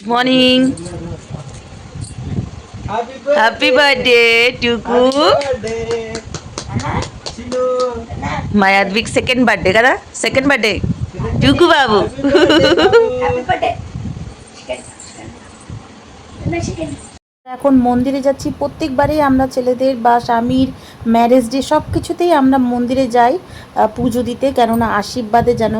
Morning happy birthday টুকু মায়াদ্বিক second birthday কাদা সেকেন্ড বার্থডে টুকু বাবু এখন মন্দিরে যাচ্ছি। প্রত্যেকবারেই আমরা ছেলেদের বা স্বামীর ম্যারেজ ডে সব কিছুতেই আমরা মন্দিরে যাই পুজো দিতে। কেননা আশীর্বাদে যেন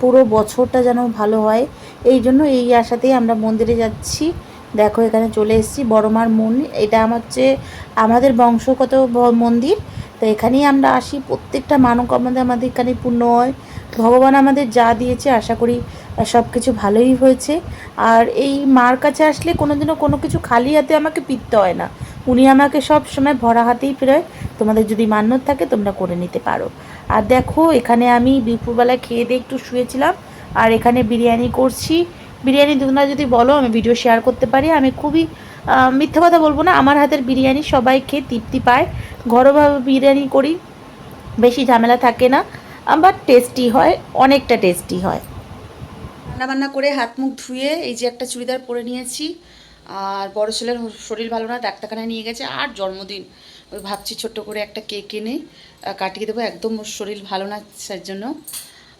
পুরো বছরটা যেন ভালো হয়। এই জন্য এই আশাতেই আমরা মন্দিরে যাচ্ছি। দেখো, এখানে চলে এসেছি বড়মার মন। এটা আমার হচ্ছে, আমাদের বংশগত মন্দির। তো এখানেই আমরা আসি। প্রত্যেকটা মানকামনা আমাদের এখানে পূর্ণ হয়। ভগবান আমাদের যা দিয়েছে, আশা করি সব কিছু ভালোই হয়েছে। আর এই মার কাছে আসলে কোনোদিনও কোনো কিছু খালি হাতে আমাকে পিততে হয় না। উনি আমাকে সব সময় ভরা হাতেই ফেরায়। তোমাদের যদি মান্যত থাকে, তোমরা করে নিতে পারো। আর দেখো, এখানে আমি দুপুরবেলায় খেয়ে দিয়ে একটু শুয়েছিলাম। আর এখানে বিরিয়ানি করছি। বিরিয়ানি তোমরা যদি বলো, আমি ভিডিও শেয়ার করতে পারি। আমি খুবই মিথ্যা কথা বলব না, আমার হাতের বিরিয়ানি সবাই খেয়ে তৃপ্তি পায়। ঘরোয়াভাবে বিরিয়ানি করি, বেশি ঝামেলা থাকে না, আবার টেস্টি হয়, অনেকটা টেস্টি হয়। রান্নাবান্না করে হাত মুখ ধুয়ে এই যে একটা চুড়িদার পরে নিয়েছি, আর বড় ছেলের শরীর ভালো না, ডাক্তারখানায় নিয়ে গেছে, আর জন্মদিন। ওই ভাবছি ছোট্ট করে একটা কেক এনে কাটিয়ে দেবো, একদম শরীর ভালো না, সেই জন্য।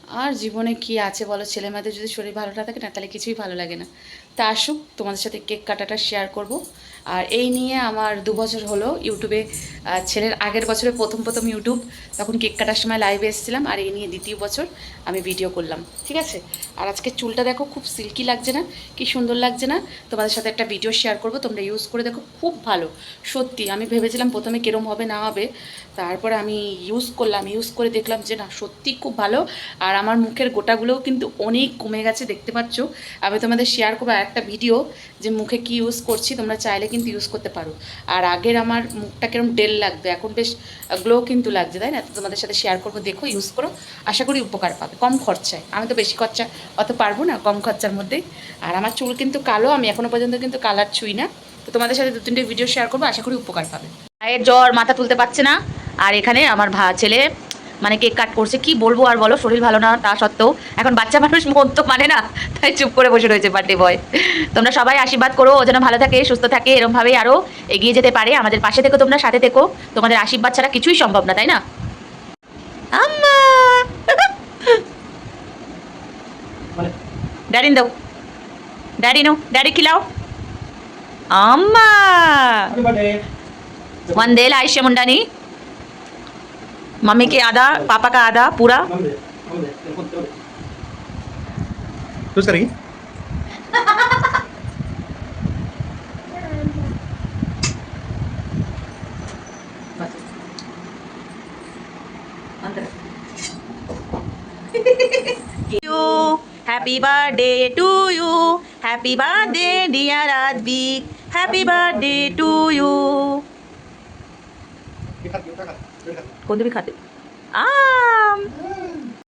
আর জীবনে কি আছে বলো? ছেলে মেয়েদের যদি শরীর ভালো না থাকে না, তাহলে কিছুই ভালো লাগে না। তা আসুক, তোমাদের সাথে কেক কাটাটা শেয়ার করব। আর এই নিয়ে আমার দু বছর হলো ইউটিউবে ছেলের আগের বছরে প্রথম প্রথম ইউটিউব তখন কেক কাটার সময় লাইভে এসেছিলাম আর এই নিয়ে দ্বিতীয় বছর আমি ভিডিও করলাম, ঠিক আছে? আর আজকে চুলটা দেখো খুব সিল্কি লাগছে না, কি সুন্দর লাগছে না? তোমাদের সাথে একটা ভিডিও শেয়ার করব, তোমরা ইউজ করে দেখো, খুব ভালো, সত্যি। আমি ভেবেছিলাম প্রথমে কিরম হবে, না হবে, তারপরে আমি ইউজ করলাম ইউজ করে দেখলাম যে না, সত্যি খুব ভালো। আর আমার মুখের গোটাগুলোও কিন্তু অনেক কমে গেছে, দেখতে পাচ্ছ? আমি তোমাদের শেয়ার করব একটা ভিডিও যে মুখে কি ইউজ করছি, তোমরা চাইলে কিন্তু ইউজ করতে পারো। আর আগের আমার মুখটা কিরম ডেল লাগতো, এখন বেশ গ্লো কিন্তু লাগছে, তাই না? তোমাদের সাথে শেয়ার করব, দেখো ইউজ করো। আশা করি উপকার পাবে। কম খরচায়। আমি তো বেশি খরচা অত পারব না কম খরচার মধ্যেই আর আমার চুল কিন্তু কালো, আমি এখনও পর্যন্ত কিন্তু কালার ছুই না। তো তোমাদের সাথে দু তিনটে ভিডিও শেয়ার করব, আশা করি উপকার পাবে। মায়ের জ্বর মাথা তুলতে পারছে না। আর এখানে আমার ভা ছেলে মানে কেক কাট করছে। কি বলব আর বলো শরীর ভালো না তা সত্ত্বেও এখন বাচ্চা মানুষ মন তো মানে না তাই চুপ করে বসে রয়েছে বার্থডে বয় তোমরা সবাই আশীর্বাদ করো ও যেন ভালো থাকে সুস্থ থাকে এরমভাবেই আরও এগিয়ে যেতে পারে। আমাদের পাশে থেকো তোমরা সাথে থেকো। তোমাদের আশীর্বাদ ছাড়া কিছুই সম্ভব না তাই না? আম্মা! ড্যাডিন দাও। ড্যাডি নো ড্যাডি খিলাও। আম্মা! వందేళ్ళ ఆయుష్యం ఉండని मम्मी के आधा पापा का आधा पूरा? चूज़ करेगी? Happy birthday to you happy birthday dear आदबी happy birthday to you खा ये खा ये खा कौन भी खाते आम